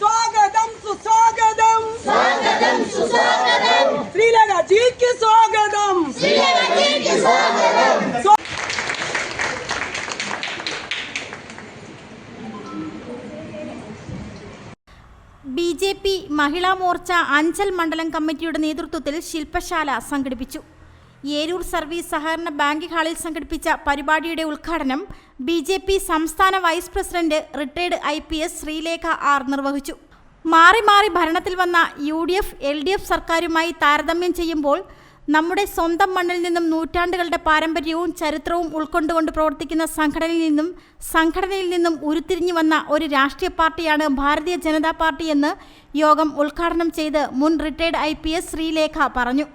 സ്വാഗതം സുസ്വാഗതം. സ്വാഗതം സുസ്വാഗതം. ശ്രീലങ്ക ജിക്ക് സ്വാഗതം. ശ്രീലങ്കയ്ക്ക് സ്വാഗതം. B J P Mahila Morcha Anchal മണ്ഡലം കമ്മിറ്റിയുടെ നേതൃത്വത്തിൽ ശില്പശാല സംഘടിപ്പിച്ചു. ഏരൂർ സർവീസ് സഹകരണ ബാങ്ക് ഹാളിൽ സംഘടിപ്പിച്ച പരിപാടിയുടെ ഉദ്ഘാടനം ബി ജെ പി സംസ്ഥാന vice president retired I P S Sreelekha R നിർവഹിച്ചു. മാറി മാറി ഭരണത്തിൽ വന്ന U D F L D F സർക്കാരുമായി താരതമ്യം ചെയ്യുമ്പോൾ നമ്മുടെ സ്വന്തം മണ്ണിൽ നിന്നും നൂറ്റാണ്ടുകളുടെ പാരമ്പര്യവും ചരിത്രവും ഉൾക്കൊണ്ടുകൊണ്ട് പ്രവർത്തിക്കുന്ന സംഘടനയിൽ നിന്നും സംഘടനയിൽ നിന്നും ഉരുത്തിരിഞ്ഞു വന്ന ഒരു രാഷ്ട്രീയ പാർട്ടിയാണ് ഭാരതീയ ജനതാ പാർട്ടി എന്ന് യോഗം ഉദ്ഘാടനം ചെയ്ത് മുൻ retired I P S Sreelekha പറഞ്ഞു.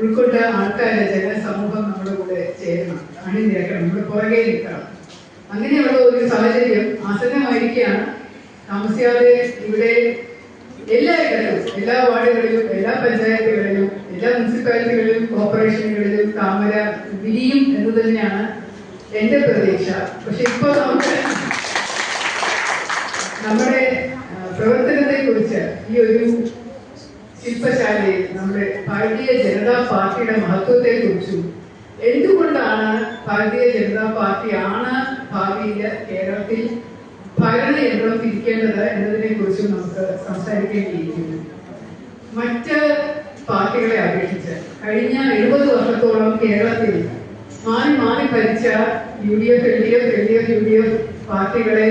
ഉൾക്കൊണ്ട ജനസമൂഹം കൂടെ അങ്ങനെയുള്ള ഒരു സാഹചര്യം ആസന്നമായിരിക്കുകയാണ്. താമസിയാതെ ഇവിടെ എല്ലായിടത്തും എല്ലാ വാർഡുകളിലും എല്ലാ പഞ്ചായത്തുകളിലും എല്ലാ മുനിസിപ്പാലിറ്റികളിലും കോർപ്പറേഷനുകളിലും താമര വിരിയും എന്ന് തന്നെയാണ് എന്റെ പ്രതീക്ഷ. പക്ഷെ ഇപ്പോൾ നമുക്ക് നമ്മുടെ പ്രവർത്തനത്തെ കുറിച്ച് ഈ ഒരു ശില്പശാലയിൽ നമ്മുടെ ഭാരതീയ ജനതാ പാർട്ടിയുടെ മഹത്വത്തെ കുറിച്ചും എന്തുകൊണ്ടാണ് ഭാരതീയ ജനതാ പാർട്ടി ആണ് ഭാവിയിൽ കേരളത്തിൽ ഭരണയന്ത്രം തിരിക്കേണ്ടത് എന്നതിനെ കുറിച്ചും നമുക്ക് സംസാരിക്കേണ്ടിയിരിക്കുന്നു. മറ്റ് പാർട്ടികളെ അപേക്ഷിച്ച് കഴിഞ്ഞ എഴുപത് വർഷത്തോളം കേരളത്തിൽ മാറി മാറി ഭരിച്ച U D F L D F L D F U D F പാർട്ടികളെ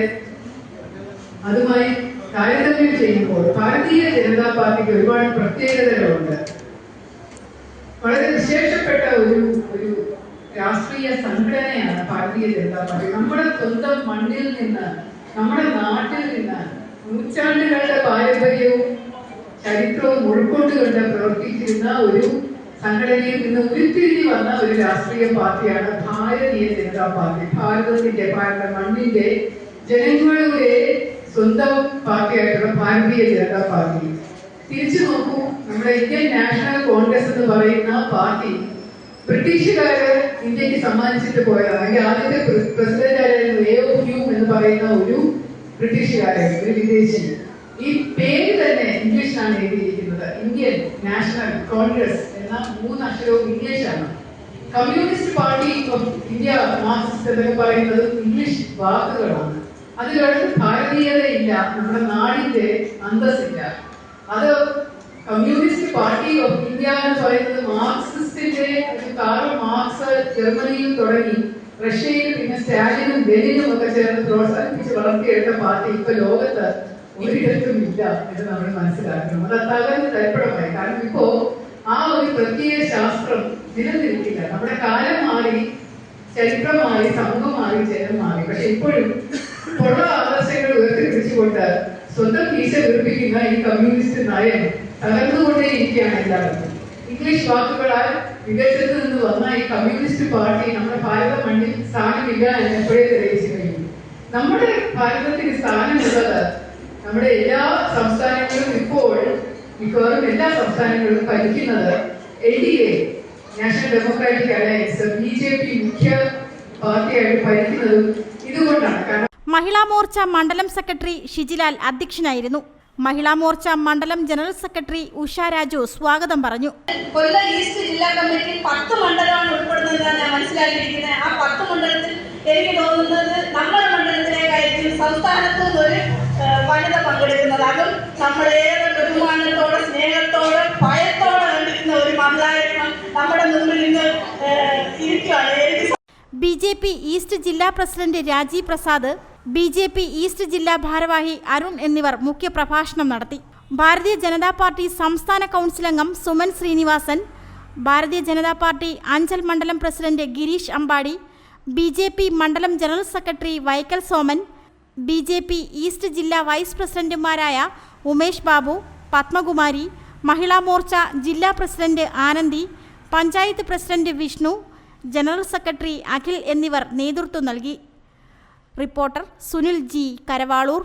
അതുമായി താരതമ്യം ചെയ്യുമ്പോൾ ഭാരതീയ ജനതാ പാർട്ടിക്ക് ഒരുപാട് പ്രത്യേകതകളുണ്ട്. വളരെ വിശേഷപ്പെട്ട ഒരു ഒരു രാഷ്ട്രീയ സംഘടനയാണ് ഭാരതീയ ജനതാ പാർട്ടി. നമ്മുടെ സ്വന്തം മണ്ണിൽ നിന്ന് നമ്മുടെ നാട്ടിൽ നിന്ന് നൂറ്റാണ്ടുകളുടെ പാരമ്പര്യവും ചരിത്രവും ഉൾക്കൊണ്ടുകൊണ്ട് പ്രവർത്തിച്ചിരുന്ന ഒരു സംഘടനയിൽ നിന്ന് ഉരുത്തിരിഞ്ഞു വന്ന ഒരു രാഷ്ട്രീയ പാർട്ടിയാണ് ഭാരതീയ ജനതാ പാർട്ടി. ഭാരതത്തിന്റെ ഭാരത മണ്ണിന്റെ ജനങ്ങളുടെ സ്വന്തം പാർട്ടിയായിട്ടുള്ള ഭാരതീയ ജനതാ പാർട്ടി. തിരിച്ചു നോക്കൂ നമ്മുടെ ഇന്ത്യൻ നാഷണൽ കോൺഗ്രസ് എന്ന് പറയുന്ന പാർട്ടി ബ്രിട്ടീഷുകാര് ഇന്ത്യയ്ക്ക് സമ്മാനിച്ചിട്ട് പോയതാണ്. അതിന്റെ ആദ്യത്തെ പ്രസിഡന്റ് ആയിരുന്നു എന്ന് പറയുന്ന ഒരു ബ്രിട്ടീഷുകാരായിരുന്നു ഒരു വിദേശി. ഈ പേര് തന്നെ ഇംഗ്ലീഷിലാണ് എഴുതിയിരിക്കുന്നത്. ഇന്ത്യൻ നാഷണൽ കോൺഗ്രസ് എന്ന മൂന്ന് അക്ഷരവും ഇംഗ്ലീഷാണ്. Communist party of India Marxist എന്നൊക്കെ പറയുന്നത് ഇംഗ്ലീഷ് വാക്കുകളാണ്. അതിലൊരു ഭാരതീയതയില്ല നമ്മുടെ നാടിന്റെ അന്തസ്സില്ല. അത് കമ്മ്യൂണിസ്റ്റ് പാർട്ടി ഓഫ് ഇന്ത്യ എന്ന് പറയുന്നത് മാർക്സിസ്റ്റിന്റെ മാർക്സ് ജർമ്മനിയിൽ തുടങ്ങി. റഷ്യയിൽ പിന്നെ സ്റ്റാലിനും ലെനിനും ഒക്കെ ചേർന്ന് പ്രോത്സാഹിപ്പിച്ച് വളർത്തിയെടുത്ത പാർട്ടി ഇപ്പൊ ലോകത്ത് ഒരിടത്തും ഇല്ല എന്ന് നമ്മൾ മനസ്സിലാക്കണം. അത് തകർന്ന് തരപ്പെടമായി കാരണം ഇപ്പോ ആ ഒരു പ്രത്യേക ശാസ്ത്രം നിലനിൽക്കില്ല. നമ്മുടെ കാലം മാറി ചരിത്രം മാറി സമൂഹം മാറി ജനം മാറി പക്ഷെ ഇപ്പോഴും പുറ ആദർശങ്ങൾ ഉയർത്തിപ്പിടിച്ചുകൊണ്ട് സ്വന്തം കീശ വീർപ്പിക്കുന്ന ഈ കമ്മ്യൂണിസ്റ്റ് നയം തകർന്നുകൊണ്ടേയിരിക്കുകയാണ് എല്ലാവർക്കും. ഇംഗ്ലീഷ് വാക്കുകളാൽ വിദേശത്ത് നിന്ന് വന്ന ഈ കമ്മ്യൂണിസ്റ്റ് പാർട്ടി നമ്മുടെ ഭാരത മണ്ണിൽ സ്ഥാനമില്ല എന്ന് എപ്പോഴേ തെളിയിച്ചു കഴിഞ്ഞു. നമ്മുടെ ഭാരതത്തിന് സ്ഥാനമുള്ളത് നമ്മുടെ എല്ലാ സംസ്ഥാനങ്ങളും ഇപ്പോൾ മിക്കവാറും എല്ലാ സംസ്ഥാനങ്ങളും ഭരിക്കുന്നത് L D A National Democratic Alliance B J P മുഖ്യ പാർട്ടിയായിട്ട് ഭരിക്കുന്നതും ഇതുകൊണ്ടാണ്. കാരണം മഹിളാ മോർച്ച മണ്ഡലം സെക്രട്ടറി ഷിജിലാൽ അധ്യക്ഷനായിരുന്നു. മഹിളാ മോർച്ച മണ്ഡലം ജനറൽ സെക്രട്ടറി ഉഷ രാജു സ്വാഗതം പറഞ്ഞു. കൊല്ലം ഈസ്റ്റ് ജില്ലാ കമ്മിറ്റി പത്ത് മണ്ഡലമാണ് ഉൾപ്പെടുന്നതെന്നാണ് ഞാൻ മനസ്സിലാക്കിയിരിക്കുന്നത്. ആ പത്ത് മണ്ഡലത്തിൽ എനിക്ക് തോന്നുന്നത് നമ്മുടെ മണ്ഡലത്തിലേക്കായിരിക്കും സംസ്ഥാനത്ത് നിന്നൊരു ബി ജെ പി ഈസ്റ്റ് ജില്ലാ president Rajeev Prasad B J P east ജില്ലാ ഭാരവാഹി അരുൺ എന്നിവർ മുഖ്യപ്രഭാഷണം നടത്തി. ഭാരതീയ ജനതാ പാർട്ടി സംസ്ഥാന കൗൺസിൽ അംഗം സുമൻ ശ്രീനിവാസൻ ഭാരതീയ ജനതാ പാർട്ടി അഞ്ചൽ മണ്ഡലം president Girish Ambadi B J P മണ്ഡലം general secretary Vaikkal Soman B J P east ജില്ലാ വൈസ് പ്രസിഡന്റുമാരായ ഉമേഷ് ബാബു പത്മകുമാരി മഹിളാ മോർച്ച ജില്ലാ president Anandi panchayat president Vishnu general secretary Akhil എന്നിവർ നേതൃത്വം നൽകി. Reporter Sunil G Karavaloor